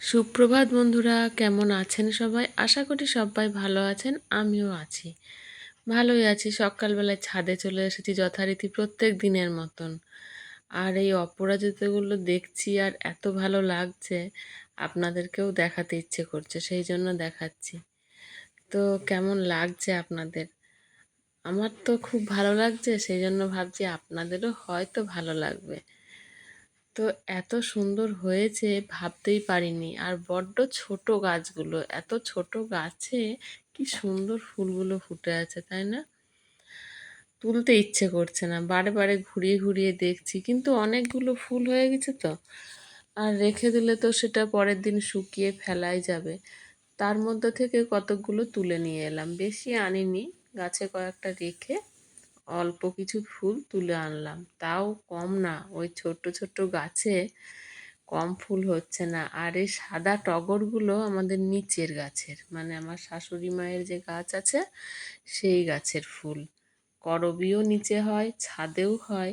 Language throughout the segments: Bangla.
সুপ্রভাত বন্ধুরা, কেমন আছেন সবাই? আশা করি সবাই ভালো আছেন, আমিও আছি। ভালোই আছি, সকালবেলায় ছাদে চলে এসেছি যথারীতি প্রত্যেক দিনের মতন। আর এই অপরাজিতগুলো দেখছি আর এত ভালো লাগছে, আপনাদেরকেও দেখাতে ইচ্ছে করছে, সেই জন্য দেখাচ্ছি। তো কেমন লাগছে আপনাদের? আমার তো খুব ভালো লাগছে, সেই জন্য ভাবছি আপনাদেরও হয়তো ভালো লাগবে। তো এত সুন্দর হয়েছে ভাবতেই পারিনি। আর বড্ড ছোট গাছগুলো, এত ছোট গাছে কি সুন্দর ফুলগুলো ফুটে আছে, তাই না? তুলতে ইচ্ছে করছে না, বারে বারে ঘুরিয়ে ঘুরিয়ে দেখছি, কিন্তু অনেকগুলো ফুল হয়ে গেছে তো। আর রেখে দিলে তো সেটা পরের দিন শুকিয়ে ফেলাই যাবে। তার মধ্যে থেকে কতকগুলো তুলে নিয়ে এলাম। বেশি আনিনি, গাছে কয়েকটা রেখে অল্প কিছু ফুল তুলে আনলাম। তাও কম না, ওই ছোট্ট ছোট্ট গাছে কম ফুল হচ্ছে না। আর এই সাদা টগরগুলো আমাদের নিচের গাছের মানে আমার শাশুড়ি মায়ের যে গাছ আছে, সেই গাছের ফুল। করবিও নিচে হয়, ছাদেও হয়,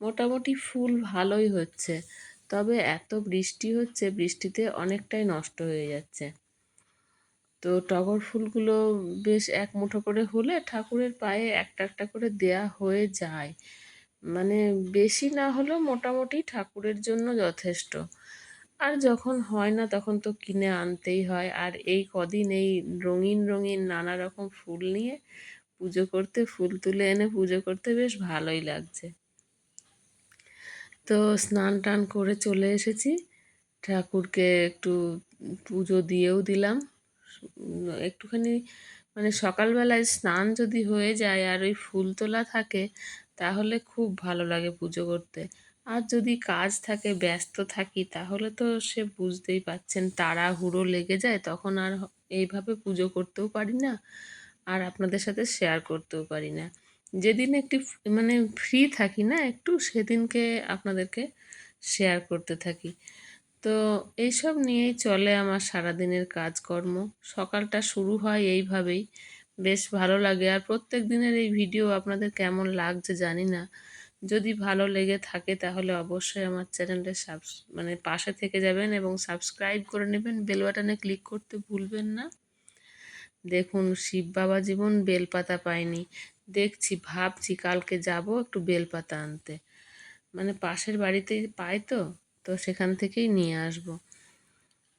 মোটামুটি ফুল ভালোই হচ্ছে। তবে এত বৃষ্টি হচ্ছে, বৃষ্টিতে অনেকটাই নষ্ট হয়ে যাচ্ছে। তো টগর ফুলগুলো বেশ এক মুঠো করে হলে ঠাকুরের পায়ে একটা একটা করে দেয়া হয়ে যায়। মানে বেশি না হলেও মোটামুটি ঠাকুরের জন্য যথেষ্ট। আর যখন হয় না তখন তো কিনে আনতেই হয়। আর এই কদিন এই রঙিন রঙিন নানা রকম ফুল নিয়ে পুজো করতে, ফুল তুলে এনে পুজো করতে বেশ ভালোই লাগছে। তো স্নান টান করে চলে এসেছি। ঠাকুরকে একটু পুজো দিয়েও দিলাম। একটুখানি মানে সকালবেলায় স্নান যদি হয়ে যায় আর ওই ফুল তোলা থাকে, তাহলে খুব ভালো লাগে পুজো করতে। আর যদি কাজ থাকে, ব্যস্ত থাকি, তাহলে তো সে বুঝতেই পাচ্ছেন তাড়াহুড়ো লেগে যায়, তখন আর এইভাবে পুজো করতেও পারি না, আর আপনাদের সাথে শেয়ার করতেও পারি না। যেদিন একটি মানে ফ্রি থাকি না একটু, সেদিনকে আপনাদেরকে শেয়ার করতে থাকি। তো এইসব নিয়েই চলে আমার সারাদিনের কাজকর্ম। সকালটা শুরু হয় এইভাবেই। বেশ ভালো লাগে। আর প্রত্যেক দিনের এই ভিডিও আপনাদের কেমন লাগছে জানি না। যদি ভালো লেগে থাকে তাহলে অবশ্যই আমার চ্যানেলটা সাবস মানে পাশে থেকে যাবেন এবং সাবস্ক্রাইব করে নেবেন। বেল বাটনে ক্লিক করতে ভুলবেন না। দেখুন, শিব বাবা জীবন বেলপাতা পায়নি। দেখছি, ভাবছি কালকে যাব একটু বেলপাতা আনতে। মানে পাশের বাড়িতে পাই তো? তো সেখান থেকেই নিয়ে আসব।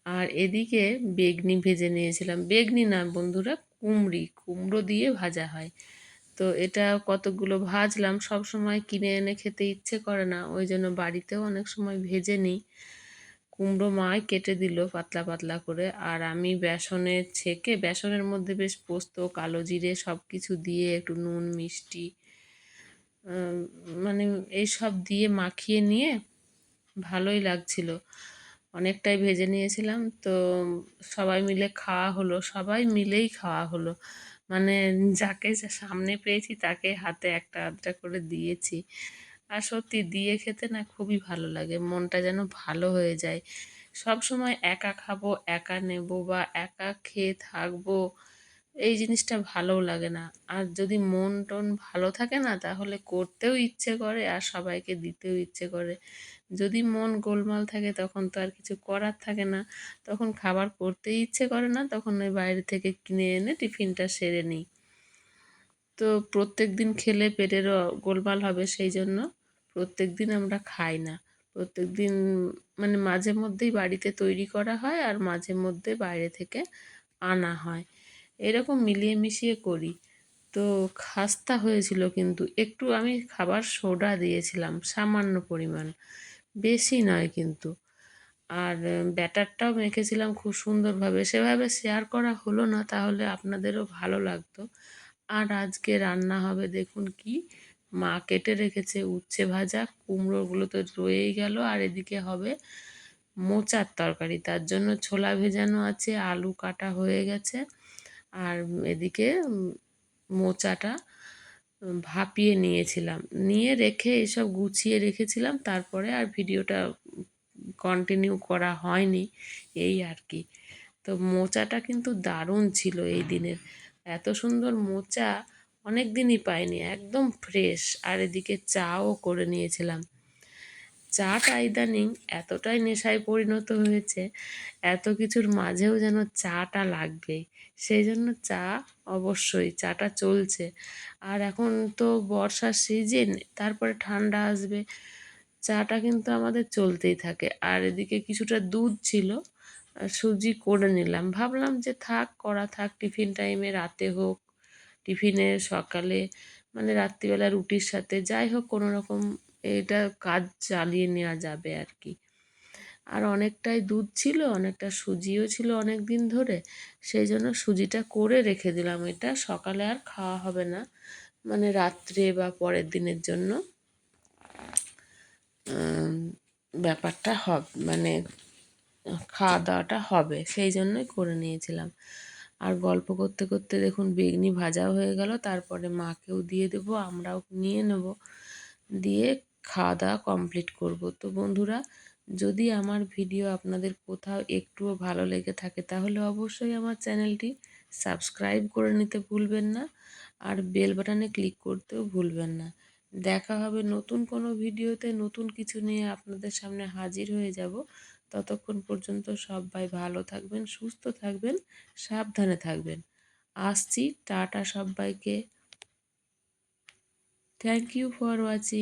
আর এদিকে বেগনি ভেজে নিয়েছিলাম। বেগনি না বন্ধুরা, কুমড়ি, কুমড়ো দিয়ে ভাজা হয়। তো এটা কতগুলো ভাজলাম, সব সময় কিনে এনে খেতে ইচ্ছে করে না। ওই জন্য বাড়িতেও অনেক সময় ভেজে নিই। কুমড়ো মায় কেটে দিল পাতলা পাতলা করে। আর আমি বেসনে ছেঁকে, বেসনের মধ্যে বেশ পোস্ত, কালো জিরে সব কিছু দিয়ে একটু নুন, মিষ্টি মানে এই সব দিয়ে মাখিয়ে নিয়ে ভালোই লাগছিল। অনেকটাই ভেজে নিয়েছিলাম। তো সবাই মিলে খাওয়া হলো। সবাই মিলেই খাওয়া হলো। মানে যাকে সামনে পেয়েছি তাকে হাতে একটা আধটা করে দিয়েছি। আর সত্যি দিয়ে খেতে না খুবই ভালো লাগে। মনটা যেন ভালো হয়ে যায়। সব সময় একা খাব, একা নেব বা একা খেয়ে থাকব এই জিনিসটা ভালোও লাগে না। আর যদি মন টন ভালো থাকে না, তাহলে করতেও ইচ্ছে করে আর সবাইকে দিতেও ইচ্ছে করে। যদি মন গোলমাল থাকে, তখন তো আর কিছু করার থাকে না। তখন খাবার করতেই ইচ্ছে করে না, তখন ওই বাইরে থেকে কিনে এনে টিফিনটা সেরে নিই। তো প্রত্যেক দিন খেলে পেটেরও গোলমাল হবে সেই জন্য প্রত্যেক দিন আমরা খাই না। প্রত্যেক দিন মানে মাঝে মধ্যেই বাড়িতে তৈরি করা হয় আর মাঝে মধ্যে বাইরে থেকে আনা হয়। এরকম মিলিয়ে মিশিয়ে করি। তো খাস্তা হয়েছিল কিন্তু একটু আমি খাবার সোডা দিয়েছিলাম, সামান্য পরিমাণ। বেশি নয় কিন্তু। আর ব্যাটারটাও মেখেছিলাম খুব সুন্দরভাবে। সেভাবে শেয়ার করা হলো না, তাহলে আপনাদেরও ভালো লাগতো। আর আজকে রান্না হবে দেখুন কি, মা কেটে রেখেছে উচ্ছে ভাজা, কুমড়োগুলো তো রয়েই গেল। আর এদিকে হবে মোচার তরকারি, তার জন্য ছোলা ভেজানো আছে, আলু কাটা হয়ে গেছে। আর এদিকে মোচাটা ভাপিয়ে নিয়েছিলাম। নিয়ে রেখে এসব গুছিয়ে রেখেছিলাম, তারপরে আর ভিডিওটা কন্টিনিউ করা হয়নি, এই আর কি। তো মোচাটা কিন্তু দারুণ ছিল এই দিনের। এত সুন্দর মোচা অনেক দিনই পাইনি, একদম ফ্রেশ আর এদিকে চাও করে নিয়েছিলাম। চাটা ইদানিং এতটাই নেশায় পরিণত হয়েছে, এত কিছুর মাঝেও যেন চাটা লাগবেই। সেই জন্য চা অবশ্যই চাটা চলছে। আর এখন তো বর্ষার সিজন তারপরে ঠান্ডা আসবে চাটা কিন্তু আমাদের চলতেই থাকে। আর এদিকে কিছুটা দুধ ছিল সুজি করে নিলাম। ভাবলাম যে থাক, করা থাক, টিফিন টাইমে রাতে হোক, টিফিনে সকালে মানে রাত্রিবেলা রুটির সাথে, যাই হোক কোনো রকম এটা কাজ চালিয়ে নেওয়া যাবে আর কি আর অনেকটাই দুধ ছিল, অনেকটা সুজিও ছিল অনেক দিন ধরে, সেই জন্য সুজিটা করে রেখে দিলাম। এটা সকালে আর খাওয়া হবে না মানে রাত্রে বা পরের দিনের জন্য। ব্যাপারটা হবে মানে খাওয়া দাওয়াটা হবে, সেই জন্যই করে নিয়েছিলাম। আর গল্প করতে করতে দেখুন বেগনি ভাজাও হয়ে গেল, তারপরে মাকেও দিয়ে দেবো, আমরাও নিয়ে নেব। দিয়ে খাওয়া দাওয়া কমপ্লিট করব। তো বন্ধুরা, যদি আমার ভিডিও আপনাদের কোথাও একটুও ভালো লেগে থাকে, তাহলে অবশ্যই আমার চ্যানেলটি সাবস্ক্রাইব করে নিতে ভুলবেন না আর বেল বাটনে ক্লিক করতেও ভুলবেন না। দেখা হবে নতুন কোনো ভিডিওতে নতুন কিছু নিয়ে আপনাদের সামনে হাজির হয়ে যাব। ততক্ষণ পর্যন্ত সবাই ভালো থাকবেন, সুস্থ থাকবেন, সাবধানে থাকবেন। আসছি, টাটা সবাইকে। Thank you for watching